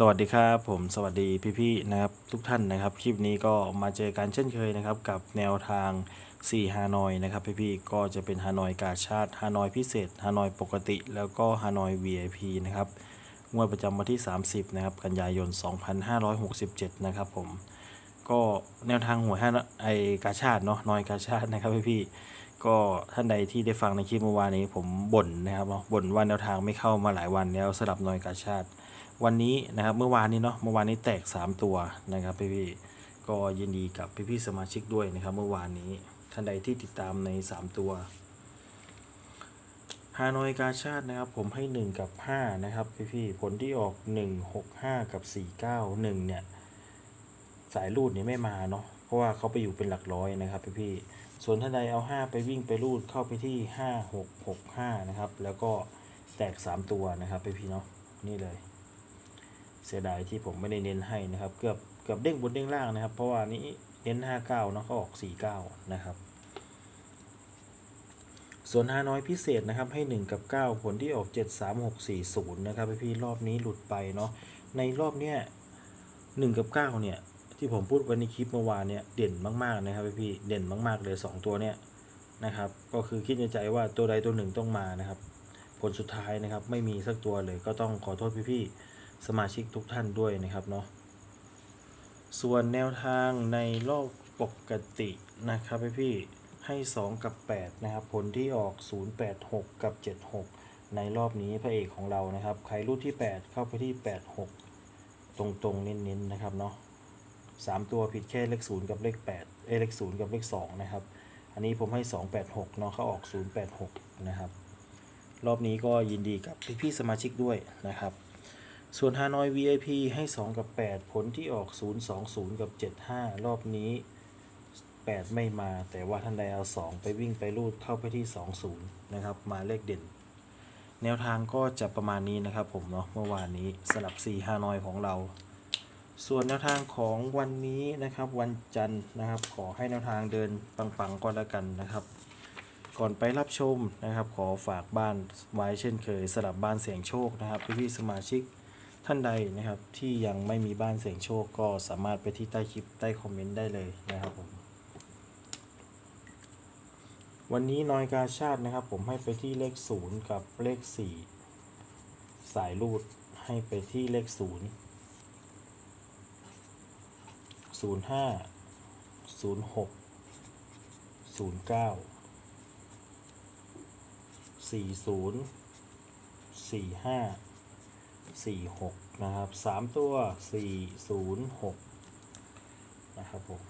สวัสดีครับผมสวัสดีพี่ๆนะครับทุกท่านนะครับ คลิปนี้ก็มาเจอกันเช่นเคยนะครับ กับแนวทาง 4 ฮานอยนะครับพี่ๆก็จะเป็นฮานอยกาชาติฮานอยพิเศษฮานอยปกติ แล้วก็ฮานอย VIP นะครับงวดประจำวันที่ 30 นะครับ กันยายน 2567 นะครับผมก็แนวทางหัวยห้าไอกาชาติเนาะนอยกาชาตินะครับพี่ๆก็ท่านใดที่ได้ฟังในคลิปเมื่อวานนี้ผมบ่นนะครับเนาะบ่นว่าแนวทางไม่เข้ามาหลายวันแล้วสำหรับนอยกาชาติ วันนี้นะครับเมื่อวานนี้เนาะเมื่อวานนี้แตก 3 ตัวนะครับพี่ๆก็ยินดีกับพี่ๆสมาชิกด้วยนะครับ เมื่อวานนี้ท่านใดที่ติดตามใน 3 ตัวฮานอยกาชาตินะครับผมให้ 1 กับ 5 นะครับพี่ๆผลที่ออก 1 6 5 กับ 4 9 1 เนี่ย สายรูดเนี่ยไม่มาเนาะเพราะว่าเขาไปอยู่เป็นหลักร้อยนะครับพี่ๆส่วนท่านใดเอา 5 ไปวิ่งไปรูดเข้าไปที่ 5 6 6 5 นะครับ แล้วก็แตก 3 ตัวนะครับพี่ๆเนาะนี่เลย เสียดายที่ผมไม่ได้เน้นให้นะครับ เกือบเกือบเด้งบนเด้งล่างนะครับ เพราะว่านี้เน้น 59เนาะเขาออก 49 นะครับ ส่วนฮานอยพิเศษนะครับให้ 1 กับ 9 ผลที่ออก 73640 นะครับพี่รอบนี้หลุดไปเนาะในรอบเนี้ย1 กับ 9 เนี่ย ที่ผมพูดไว้ในคลิปเมื่อวานเนี่ยเด่นมากๆนะครับพี่เด่นมากๆเลย 2 ตัวเนี่ยนะครับก็คือคิดในใจว่าตัวใดตัวหนึ่งต้องมานะครับ ผลสุดท้ายนะครับไม่มีสักตัวเลยก็ต้องขอโทษพี่ๆ สมาชิกทุกท่านด้วยนะครับเนาะส่วนแนวทางในรอบปกตินะครับพี่ๆให้ 2 กับ 8 นะครับ ผลที่ออก 086 กับ 76 ในรอบนี้พระเอกของเรานะครับ ใครรูดที่ 8 เข้าไปที่ 86 ตรงๆ เน้นๆ นะครับเนาะ3ตัวผิดแค่เลข0กับเลข8เอเลข0กับเลข2นะครับ อันนี้ผมให้ 286 เนาะเขาออก 086 นะครับ รอบนี้ก็ยินดีกับพี่ๆสมาชิกด้วยนะครับ ส่วนฮานอย VIP ให้ 2 กับ 8 ผลที่ออก 020 กับ 75 รอบนี้ 8 ไม่มา แต่ว่าท่านใดเอา 2 ไปวิ่งไปรูดเข้าไปที่ 20 นะครับ มาเลขเด่น แนวทางก็จะประมาณนี้นะครับผมเนาะเมื่อวานนี้สลับ 4 ฮานอยของเรา ส่วนแนวทางของวันนี้นะครับวันจันทร์นะครับ ขอให้แนวทางเดินปังๆก็แล้วกันนะครับก่อนไปรับชมนะครับ ขอฝากบ้านไว้เช่นเคยสลับบ้านเสียงโชคนะครับพี่ๆสมาชิก ท่านใดนะครับที่ยังไม่มีบ้านเสียงโชคก็สามารถไปที่ใต้คลิปใต้คอมเมนต์ได้เลยนะครับผมวันนี้นอยกาชาตินะครับ ผมให้ไปที่เลข 0 กับเลข 4 สายรูดให้ไปที่เลข 0 05 06 09 40 45 สี่หกนะครับสามตัวสี่ศูนย์หกนะครับผม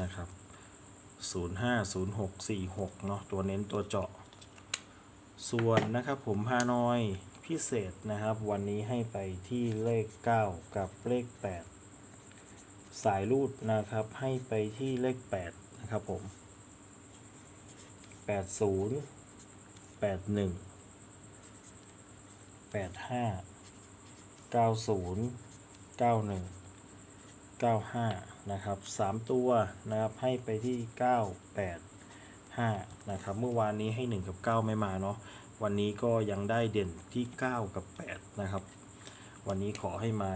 นะครับศูนย์ห้าศูนย์หกสี่หกเนาะตัวเน้นตัวเจาะ ส่วนนะครับผมฮานอยพิเศษนะครับ วันนี้ให้ไปที่เลข 9 กับเลข 8 สายรูดนะครับ ให้ไปที่เลข 8 นะครับผม 80 81 85 90 91 95 นะครับ 3 ตัวนะครับให้ไปที่ 9 8 5นะครับเมื่อวานนี้ให้ 1 กับ 9 ไม่มาเนาะวันนี้ก็ยังได้เด่นที่ 9 กับ 8 นะครับ วันนี้ขอให้มา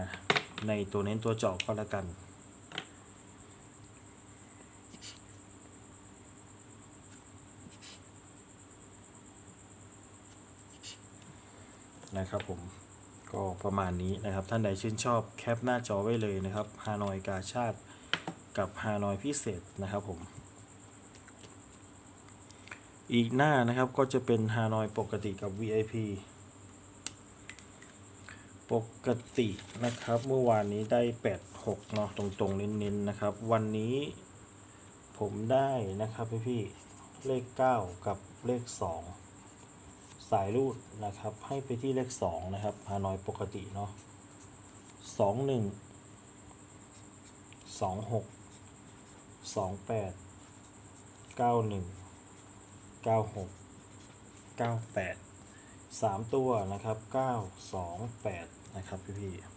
ในตัวเน้นตัวเจาะก็แล้วกัน นะครับผมก็ประมาณนี้นะครับท่านใดชื่นชอบแคปหน้าจอไว้เลยนะครับฮานอยกาชาติกับฮานอยพิเศษนะครับผม อีกหน้านะครับก็จะเป็นฮานอยปกติกับ VIP ปกตินะครับเมื่อวานนี้ได้ 86 เนาะตรงๆ เน้นๆนะครับ วันนี้ผมได้นะครับพี่ๆเลข 9 กับเลข 2 สายรูดนะครับ ให้ไปที่เลข 2 นะครับฮานอยปกติเนาะ21 26 28 91 96 98 3ตัวนะครับ9 2 8นะครับพี่พี่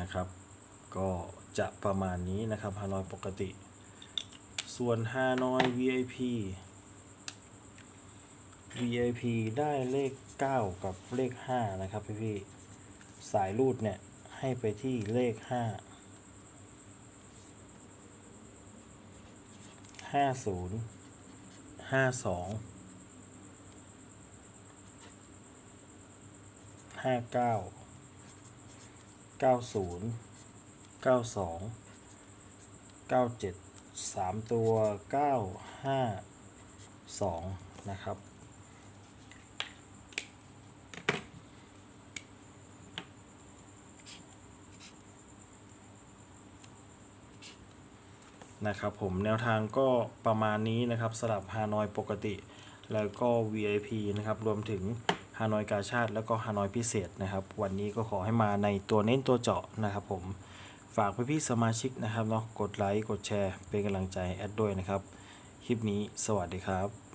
นะครับ ก็จะประมาณนี้นะครับฮานอยปกติ ส่วนฮานอย VIP VIP ได้เลข 9 กับเลข 5 นะครับพี่พี่ๆสายรูดเนี่ยให้ไปที่เลข 5 50 52 59 90 92 97 3ตัว9 5 2นะครับนะครับผมแนวทางก็ประมาณนี้นะครับสำหรับฮานอยปกติ แล้วก็ VIP นะครับ รวมถึง ฮานอยกาชาติแล้วก็ฮานอยพิเศษนะครับ วันนี้ก็ขอให้มาในตัวเน้นตัวเจาะนะครับผมฝากพี่ๆสมาชิกนะครับเนาะกดไลค์กดแชร์เป็นกำลังใจแอดด้วยนะครับ คลิปนี้สวัสดีครับ